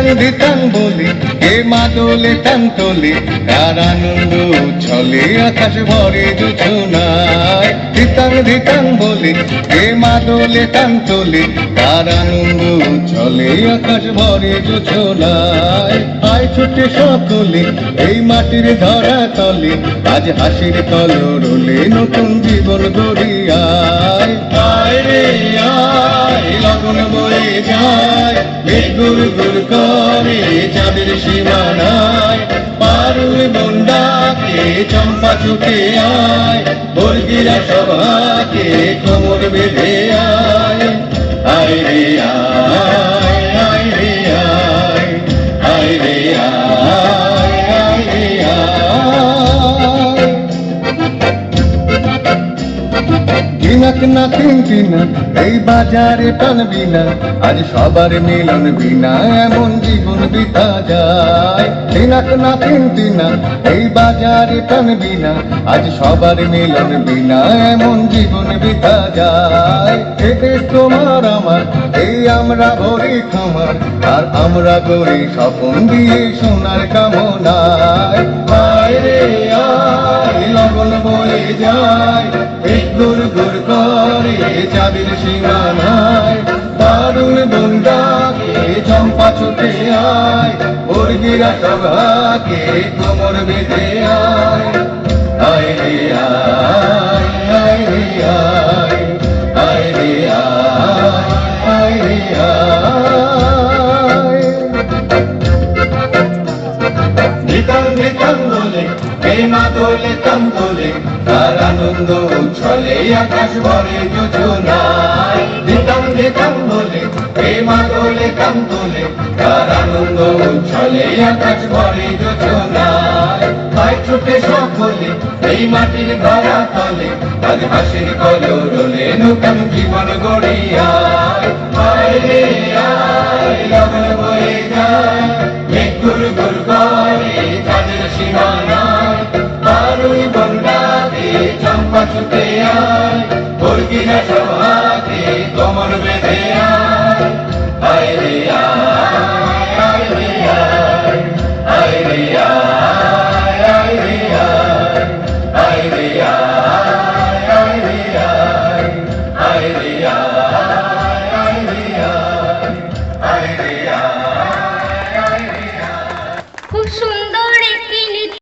দিতাং দিতাং বলি কে মা দোলে টান তোলে কার আনন্দ ছলে আকাশ ভরে জুছুনায় দিতাং দিতাং বলি কে মা দোলে টান তোলে কার আনন্দ ছলে আকাশ ভরে জুছুনায় আয় ছুটে সকলে, এই মাটির ধরা তলে, আজ হাসির কলরলে নতুন জীবন গড়িয়ায়। আয় রে, আয়, লগন বয়ে যায়। মেঘ গুর গুর করে চাঁদের সীমানায়, পারুল মুন্ডাকে চম্পা ছুটে আয়, বর্গিরা সভাকে কোমর বেঁধে আয়। আয় রে, আয় না কিনতি না এই বাজারে টানবি না, আজ সবার মিলন বিনা এমন জীবন বিতা যায়। কিনাক না কিনতি না এই বাজারে টানবি না, আজ সবার মিলন বিনা এমন জীবন বিতা যায়। এতে তোমার আমার, এই আমরা ভরি খামার, আর আমরা গড়ি স্বপন দিয়ে সোনার কামনায়। আয় আয় লগন বয়ে যায়। করে চাবির সীমানায় দারুণ বন্দাকে চম্পা ছুটে আয় মুরগিরা সভাকে কোমর বেঁধে আয়। আয় রে আয় আয় রে আয় আয় এই মা দোলে তাম দোলে তার আনন্দ উচ্ছলে আকাশ ভরে যোজনায়। নিতাম নিতাম দোলে এই মা দোলে তাম দোলে তার আনন্দ উচ্ছলে আকাশ ভরে যোজনায়। তাই ছুটে সকলে, এই মাটির ধরা তলে আজ হাসির কলরলে নতুন জীবন গড়িয়ায়। আয় রে, আয় লগন বয়ে যায় গুর গুর করে সীমানায় Vasudeya.